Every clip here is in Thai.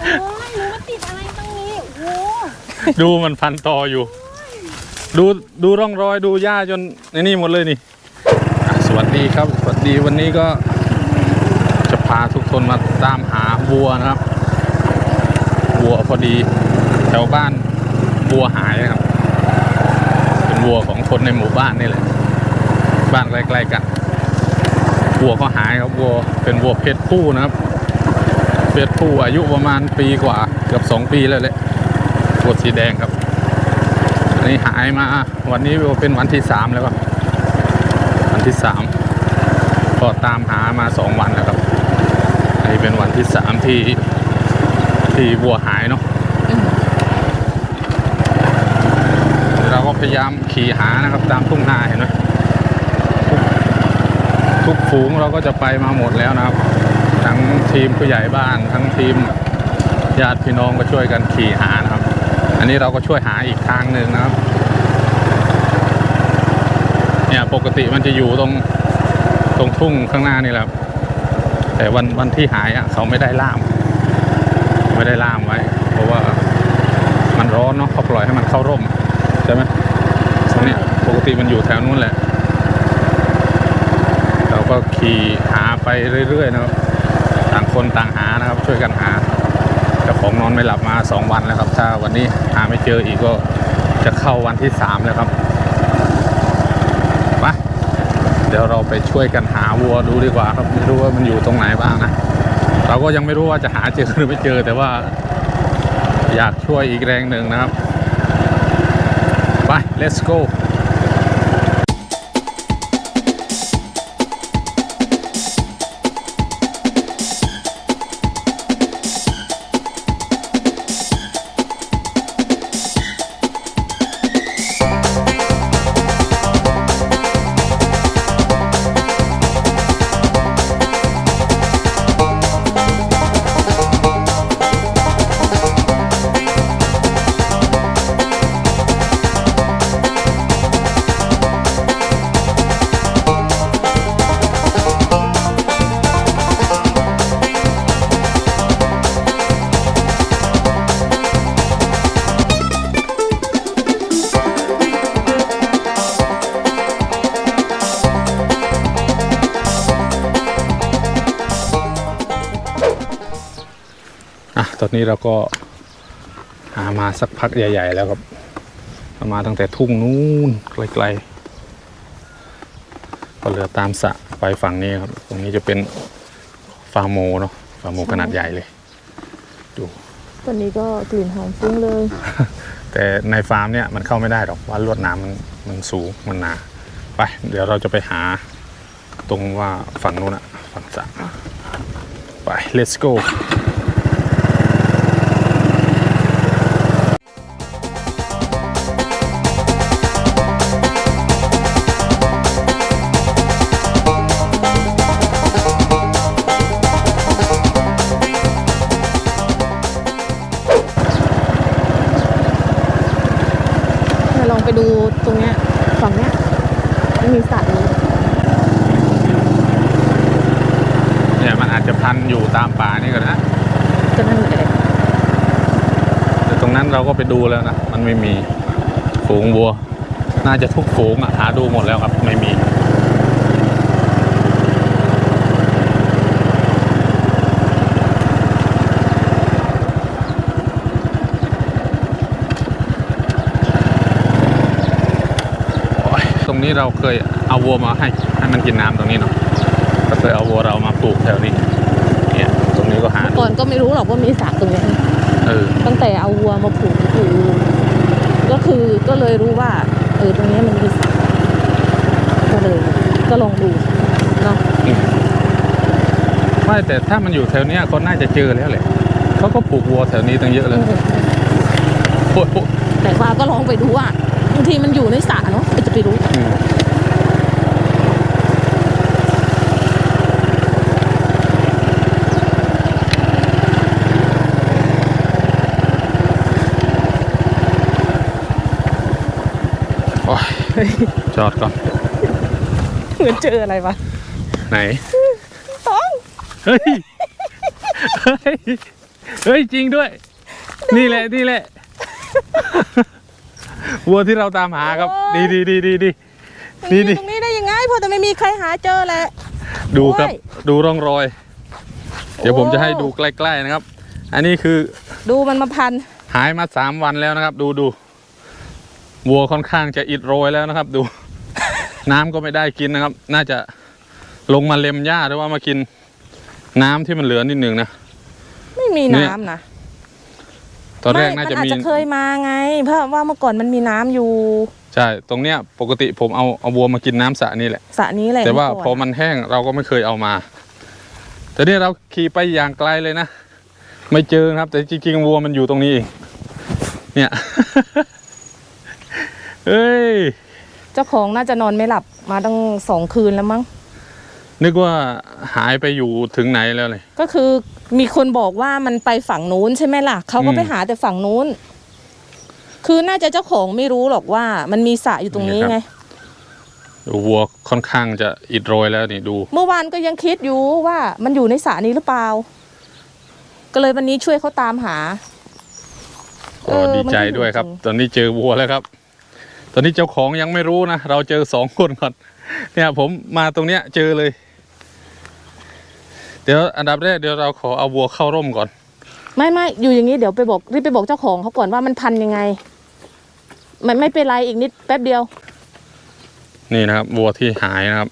โอ้ยหนูมาติดอะไรตรงนี้ โอ้ดูมันพันต่ออยู่ ดูดูร่องรอยดูหญ้าจนไอ้นี่หมดเลยนี่อะสวัสดีครับ สวัสดีวันนี้ก็ จะพาทุกคนมาตามหาวัวนะครับวัวพอดี แถวบ้านวัวหายนะครับ เป็นวัวของคนในหมู่บ้านนี่แหละ บ้านใกล้ๆกัน วัวก็หายครับวัวเป็นวัวเพศผู้นะครับ เพศผู้อายุประมาณปีกว่าเกือบสองปีแล้วแหละวัวสีแดงครับอันนี้หายมาวันนี้เป็นวันที่สามแล้วครับวันที่สามก็ตามหามาสองวันแล้วครับอันนี้เป็นวันที่สามที่ที่วัวหายเนาะเราก็พยายามขี่หานะครับ ตามทุ่งนาเห็นไหมทุกทุกฝูงเราก็จะไปมาหมดแล้วนะครับ ทั้งทีมผู้ใหญ่บ้านทั้งทีมญาติพี่น้องก็ช่วยกันขี่หานะครับ อันนี้เราก็ช่วยหาอีกทางหนึ่งนะครับ เนี่ยปกติมันจะอยู่ตรงตรงทุ่งข้างหน้านี่แหละแต่วันวันที่หายอะเขาไม่ได้ล่าม ไม่ได้ล่ามไว้ เพราะว่ามันร้อนเนาะเขาปล่อยให้มันเข้าร่มใช่ไหมตรงเนี้ยปกติมันอยู่แถวนู้นแหละ เราก็ขี่หาไปเรื่อยๆนะครับ คนต่างหานะครับ ช่วยกันหาเจ้าของนอนไม่หลับมาสองวันแล้วครับ ถ้าวันนี้หาไม่เจออีกก็จะเข้าวันที่สามแล้วครับไปเดี๋ยวเราไปช่วยกันหาวัวดูดีกว่าครับไม่รู้ว่ามันอยู่ตรงไหนบ้างนะเราก็ยังไม่รู้ว่าจะหาเจอหรือไม่เจอแต่ว่า อยากช่วยอีกแรงหนึ่งนะครับไป let's go ตอนนี้เราก็หามาสักพักใหญ่ ๆ แล้วครับเรามาตั้งแต่ทุ่งนู้นไกลๆก็เหลือตามสระไปฝั่งนี้ครับ ตรงนี้จะเป็นฟาร์มโมเนาะฟาร์มโมขนาดใหญ่เลย ดู ตอนนี้ก็กลิ่นหอมฟุ้งเลย แต่ในฟาร์มเนี่ยมันเข้าไม่ได้หรอกว่าลวดหน้ำมันมันสูงมันหนา ไป เดี๋ยวเราจะไปหาตรงว่าฝั่งนู้นอะฝั่งสระไป let's go มันอาจจะพันอยู่ตามป่านี่ก็นะจะนั่นเลยแต่ตรงนั้นเราก็ไปดูแล้วนะ มันไม่มีฝูงวัว น่าจะทุกฝูงอะหาดูหมดแล้วครับไม่มีโอ้ยตรงนี้เราเคยเอาวัวมาให้ให้มันกินน้ำตรงนี้เนาะก็เคยเอาวัวเรามาปลูกแถวนี้เนี่ยตรงนี้ ก็หาดูก่อนก็ไม่รู้หรอกว่ามีสัตว์ตรงเนี้ยเออตั้งแต่เอาวัวมาผูกผูกก็คือก็เลยรู้ว่า เออตรงเนี้ยมันมีสัตว์ก็เลยก็ลองดูเนาะไม่แต่ถ้ามันอยู่แถวเนี้ยเขาน่าจะเจอแล้วแหละเขาก็ปลูกวัวแถวนี้ตั้งเยอะเลยโอ้โหแต่ว่าก็ลองไปดูว่าบางทีมันอยู่ในสระเนาะใครจะไปรู้ อืมโอ้ยจอดก่อน เหมือนเจออะไรวะไหน ท้องเฮ้ย เฮ้ย เฮ้ย จริงด้วย นี่แหละ นี่แหละ วัวที่เราตามหาครับ ดีดีดีดีดีนี่นี่นี่ ตรงนี้ได้ยังไงเพอแต่ไม่มีใครหาเจอแหละ ดูครับโอ้ยดูร่องรอย เดี๋ยวผมจะให้โอ้ดูใกล้ ๆ นะครับ อันนี้คือดูมันมาพัน หายมาสามวันแล้วนะครับ ดูดู วัวค่อนข้างจะอิดโรยแล้วนะครับดู น้ำก็ไม่ได้กินนะครับ น่าจะลงมาเล็มหญ้าหรือว่ามากิน น้ำที่มันเหลือนิดหนึ่งนะไม่มีเนี่ยน้ำนะตอนแรกไม่น่าจะมัอาจมีจะเคยมาไง เพราะว่าเมื่อก่อนมันมีน้ำอยู่ ใช่ ตรงเนี้ยปกติผมเอาเอาวัวมากินน้ำสระนี่แหละสระนี้แหละแต่ว่าเก่พอมันแห้งเราก็ไม่เคยเอามาแต่นี่เราขี่ไปอย่างไกลเลยนะ ไม่เจอนะครับ แต่จริงๆวัวมันอยู่ตรงนี้เองเนี่ย เอ้ย เจ้าของน่าจะนอนไม่หลับมาตั้งสองคืนแล้วมั้ง นึกว่าหายไปอยู่ถึงไหนแล้วเลย ก็คือมีคนบอกว่ามันไปฝั่งนู้นใช่ไหมล่ะเขาก็อืมไปหาแต่ฝั่งนู้น คือน่าจะเจ้าของไม่รู้หรอกว่า มันมีสระอยู่ตรงนี้นี่ครับไงดูวัวค่อนข้างจะอิดโรยแล้วนี่ดู เมื่อวานก็ยังคิดอยู่ว่ามันอยู่ในสระนี้หรือเปล่า ก็เลยวันนี้ช่วยเขาตามหาเอก็อดีใจมันก็อยู่ด้วยครับจริงตอนนี้เจอวัวแล้วครับ ตอนนี้เจ้าของยังไม่รู้นะ เราเจอสองคนก่อน เนี่ยผมมาตรงเนี้ยเจอเลย เดี๋ยวอันดับแรกเดี๋ยวเราขอเอาวัวเข้าร่มก่อน ไม่ไม่อยู่อย่างนี้เดี๋ยวไปบอกรีบไปบอกเจ้าของเขาก่อนว่ามันพันยังไง มันไม่เป็นไรอีกนิดแป๊บเดียว นี่นะครับวัวที่หายนะครับ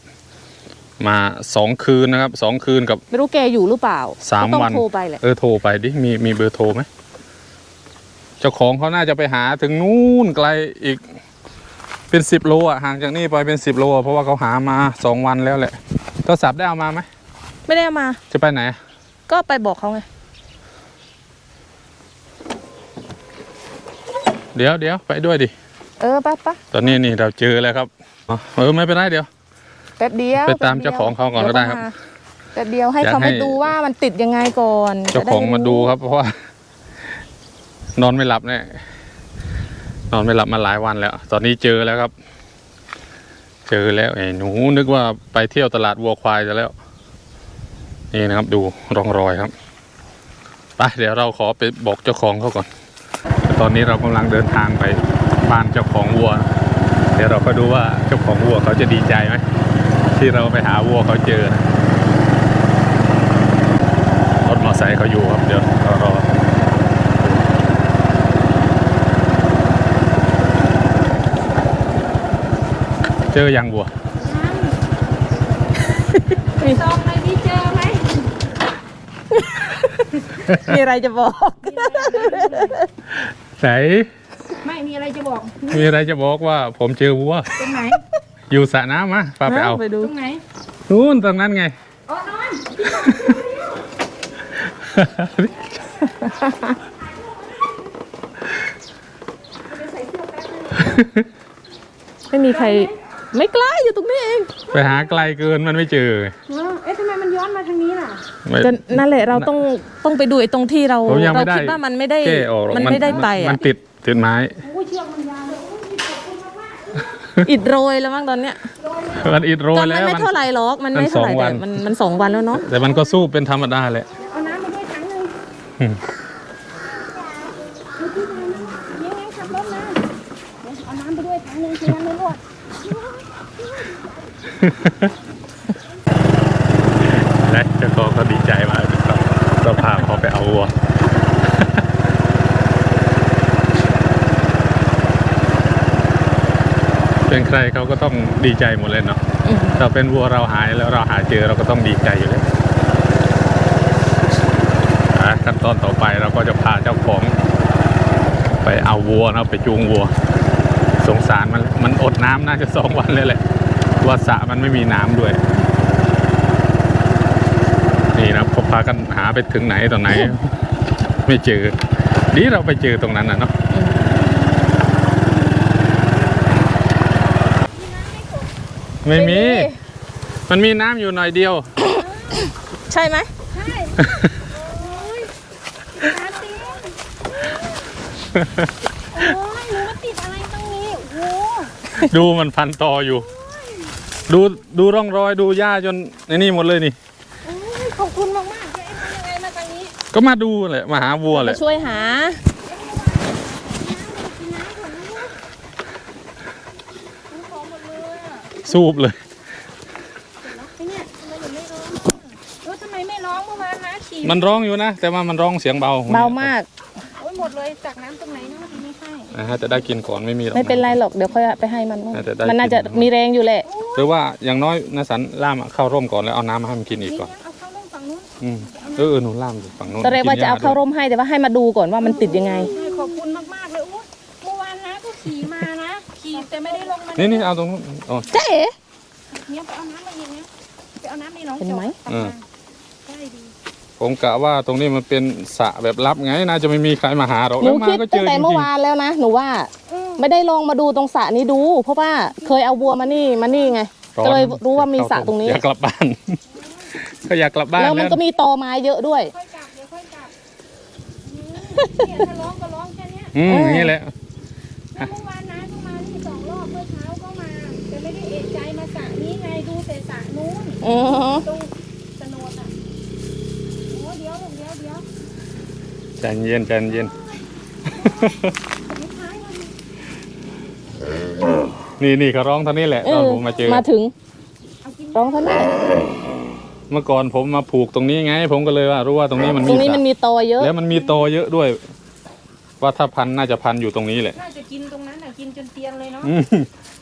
มาสองคืนนะครับสองคืนกับไม่รู้แกอยู่หรือเปล่าสามก็ต้องวันโทรไปแหละเออโทรไปดิมีมีเบอร์โทรไหมเจ้าของเขาน่าจะไปหาถึงนู่นไกลอีก เป็นสิบโลอะห่างจากนี่ไปเป็นสิบโลอะเพราะว่าเขาหามาสองวันแล้วแหละโทรศัพท์ได้เอามาไหมไม่ได้เอามา จะไปไหน ก็ไปบอกเขาไง เดี๋ยวเดี๋ยวไปด้วยดิ เออไปไปตอนนี้นี่เราเจอแล้วครับอ๋อเออไม่เป็นไรเดี๋ยวแป๊บเดียวไปตามแป๊บดียวเจ้าของเขาก่อนก็ได้ครับเยวมาแป๊บเดียวให้อยากเขาให้มาดูว่ามันติดยังไงก่อน เจ้าของมาดูครับเพราะว่านอนไม่หลับเนี่ย นอนไม่หลับมาหลายวันแล้ว ตอนนี้เจอแล้วครับ เจอแล้วไอ้หนูนึกว่าไปเที่ยวตลาดวัวควายจะแล้ว นี่นะครับดูร่องรอยครับไปเดี๋ยวเราขอไปบอกเจ้าของเขาก่อน ตอนนี้เรากำลังเดินทางไปบ้านเจ้าของวัว เดี๋ยวเราก็ดูว่าเจ้าของวัวเขาจะดีใจไหมที่เราไปหาวัวเขาเจอนะรถมอเตอร์ไซค์เขาอยู่ครับเดี๋ยว เรารอเจอยังวัวซองอะไรพี่เจอไหมมีอะไรจะบอก ไหน ไม่มีอะไรจะบอกมีอะไรจะบอกว่าผมเจอวัว ตรงไหนอยู่สระน้ำมาพาไปเอาไปดูตรงไหนนู่นตรงนั้นไงอ๋อนอนไม่มีใคร ไม่กล้าอยู่ตรงนี้เองไปหาไกลเกินมันไม่เจอ เออเอ๊ะทำไมมันย้อนมาทางนี้ล่ะ ไม่ก็นั่นแหละเราต้องต้องไปดูไอ้ตรงที่เราผมยังเราไม่ได้คิดว่ามันไม่ได้แก้ออกหรอกมันไม่ได้ไปมัอะนติดติดไม้ โอ้ยเชือกมันยาวเลยโอ้ยขอบคุณมากอิดโรยแล้วมั้งตอนเนี้ยมันอิดโรก็ยมัแล้นวไม่มัน เท่าไหร่หรอกมันมันไม่เท่าไหร่สองวัแต่น มันมันสองวันแล้วเนาะแต่มันก็สู้เป็นธรรมดาแหละเอาน้ำมาด้วยถังหนึ่งอืมยังไงขับรถมาเอาน้ำไปด้วยถังหนึ่งทีนั้นไม่รอด และเจ้าของก็ดีใจมากครับเราพาเขาไปเอาวัวเป็นใครเขาก็ต้องดีใจหมดเลยเนาะอืมถ้าเป็นวัวเราหายแล้วเราหาเจอเราก็ต้องดีใจอยู่เลยอะขั้นตอนต่อไปเราก็จะพาเจ้าของ ไปเอาวัวนะไปจูงวัว สงสารมันมันอดน้ำน่าจะสองวันเลยแหละ ว่าสระมันไม่มีน้ำด้วย นี่นะพอพากันหาไปถึงไหนตอนไหน ไม่เจอดีเราไปเจอตรงนั้นนะเนาะไม่มี มันมีน้ำอยู่หน่อยเดียว ใช่ไหมใช่โอ้ยน้ำตีโอ้ยหนูมาติดอะไรตรงนี้โอ้โหดูมันพันตออยู่ ดูดูร่องรอยดูหญ้าจนในนี่หมดเลยนี่โอ้ยขอบคุณมากมากๆเลยเอ๊ะทำยังไงมาทางนี้ก็มาดูแหละมาหาวัวแหมาละช่วยหาสูบเลย ไอ้เนี่ยทำไมถึงไม่ร้องเออทำไมไม่ร้องเมื่อวานนะขี่มันร้องอยู่นะ แต่ว่ามันร้องเสียงเบาเบามากโอ้ย หมดเลยจากน้ำตรงไหนเนาะที่ไม่ให้นะฮะจะได้กินก่อนไม่มีหรอก ไม่เป็นไรหรอกเดี๋ยวค่อยไปให้มันน่าจะได้มันน่าจะกินมีแรงอยู่แหละ หรือว่าอย่างน้อยนาสันล่ามเข้าร่มก่อนแล้วเอาน้ำมาให้มันกินอีกนี่ก่อนนะเอาเข้าลงฝั่งนู้นอืมเออเออหนูล่ามอยู่ฝั่งนู้นตอนแรกว่าจะเอาเข้ากินหญ้ร่มให้แต่ว่าให้มาดูก่อนว่ามันติดยังไงใช่ขอบคุณมากๆเลยโอ้ยเมื่อวานนะก็ขี่มานะขี่แต่ไม่ได้ลงมาด้วยนี่นี่เอาตรงนู้นโอ้เจ๊ เนี่ยไปเอาน้ำมาอีกนะไปเอาน้ำในหนองเห็นไหมจอกอืมใช่ดี ผมกะว่าตรงนี้มันเป็นสระแบบลับไงน่าจะไม่มีใครมาหาหรอกหแล้นูวมาคิดก็เจตั้งอแต่จเมื่อริงวานแล้วนะ หนูว่าอืมไม่ได้ลองมาดูตรงสระนี้ดู เพราะว่าเคยเอาวัวมานี่มานี่ไงๆร้อนก็เลยรู้ว่ามีสระตรงนี้ อยากกลับบ้าน ก็อยากกลับบ้านแล้วมันนะก็มีตอไม้เยอะด้วย ค่อยกลับเดี๋ยวค่อยกลับอืมเนี่ยถ้าร้องก็ร้องแค่เนี้ยอืมเออนี่แหละ แล้วเมื่อวานนะก็มาที่สองรอบเมื่อเช้าก็มา แต่ไม่ได้เอะใจมาสระนี้ไงดูแต่สระนู้น อือตรง ใจเย็นใจเย็นสุดท้ายมันนี่นี่เขาร้องเท่านี้แหละเอตอนอผมมาเจอ มาถึงเอากินร้องเท่านี้เมื่อก่อนผมมาผูกตรงนี้ไง ผมก็เลยว่ารู้ว่าตรงนี้มันตมีรงนี้สมันระมีตอเยอะ แล้วมันมีตอเยอะด้วย ว่าถ้าพันน่าจะพันอยู่ตรงนี้แหละ น่าจะกินตรงนั้นอะกินจนเตียนเลยเนาะอืม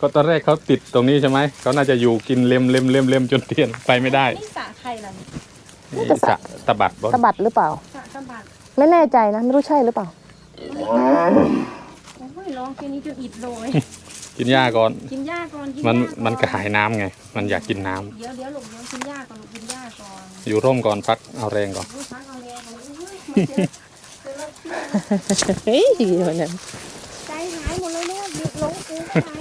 ก็ตอนแรกเขาติดตรงนี้ใช่ไหม เขาน่าจะอยู่กินเล็มเล็มเล็มเล็มจนเตียนไปไม่ได้นี่สระใครล่ะนี่นี่สระตะบัดบอสะบัดหรือเปล่าสระสะบัด ไม่แน่ใจนะ ไม่รู้ใช่หรือเปล่า โอ้ยร้องแค่นี้จนอิดโรย กินหญ้าก่อน กินหญ้าก่อนกินหมันญ้าก่อนมันกระหายน้ำไง มันอยากกินน้ำเดี๋ยวเดี๋ยวลูกเดี๋ยวกินหญ้าก่อนลูกกินหญ้าก่อนอยู่ร่มก่อนพักเอาแรงก่อน ลูกพักเอาแรงก่อนอุ้ยมาเจอเจอแล้วเชื่อเฮ้ยวันนั้นใจหายหมดเลยเนี่ยหยุดหลงกูไปไหน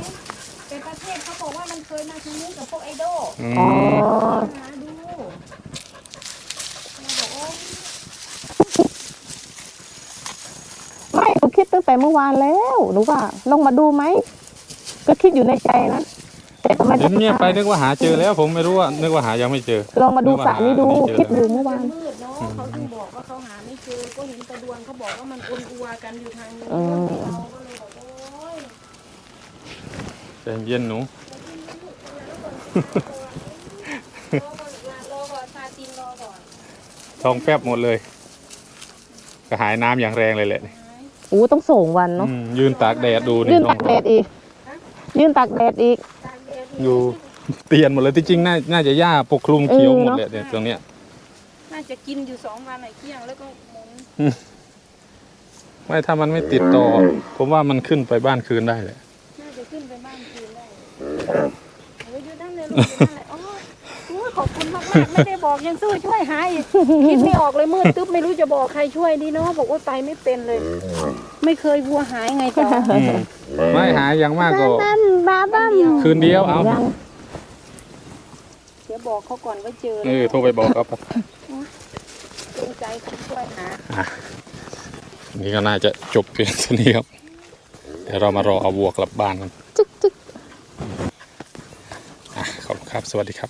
แต่ประเทศเขาบอกว่ามันเคยมาทางนี้กับพวกไอดอลอือ๋อมหาดูเราบอกโอ้ ไม่หนูคิด ตั้งแต่เมื่อวานแล้วหนูว่าลงมาดูไหมก็คิดอยู่ในใจนะแต่ก็ไม่เดี๋ยวเงียบไปนึกว่าหาเจอแล้ว ผมไม่รู้ว่านึกว่าหายังไม่เจอ ลองมาดูสระนี้ดูไม่เจอคิดอยู่เมื่อวานมืดเนาะเขาถึงบอกว่าเขาหาไม่เจอก็เห็นตะดวนเขาบอกว่ามันอุ่นอัวกันอยู่ทางนี้อืมเราก็เลยบอกโอ้ยใจเย็นหนู รอก่อนรอก่อนซาตินรอก่อนท้องแฟบหมดเลยกระหายน้ำอย่างแรงเลยแหละ อู้ต้องส่งวันเนาะอืมยืนตากแดดดูนี่ยื่นท้อตางกแดดอีกยื่นตากแดดอีกตากแดดอยู่เตียนหมดเลยที่จริงน่าน่าจะหญ้าปกคลุมเขียวหมดเออเนอะเลยเนี่ยตรงเนี้ย น่าจะกินอยู่สองวันไอ้เที่ยงแล้วก็หมุนไม่ถ้ามันไม่ติดต่อ ผมว่ามันขึ้นไปบ้านคืนได้เลยน่าจะขึ้นไปบ้านคืนได้โอ้ยอยู่ด้านเลยลูกอยู่นั่นแหละโอ้ยโอ้ย ขอบคุณมากมากๆไม่ได้บอกยังสู้ช่วยหาอีกคิดไม่ออกเลยมืดตึ๊บไม่รู้จะบอกใครช่วยดีเนาะบอกว่าไปไม่เป็นเลย ไม่เคยวัวหายไงต่ออืมไม่หายอย่างมากก็บ้าบ้าคืนเดียวเอายังเดี๋ยวบอกเขาก่อนว่าเจอเออโทรไปบอกเขาปะจงใจช่วยหานี่ก็น่าจะจบเพียงเท่านี้ครับเดี๋ยวเรามารอเอาวัวกลับบ้านกันจึ๊กจึ๊กอะขอบคุณครับ สวัสดีครับ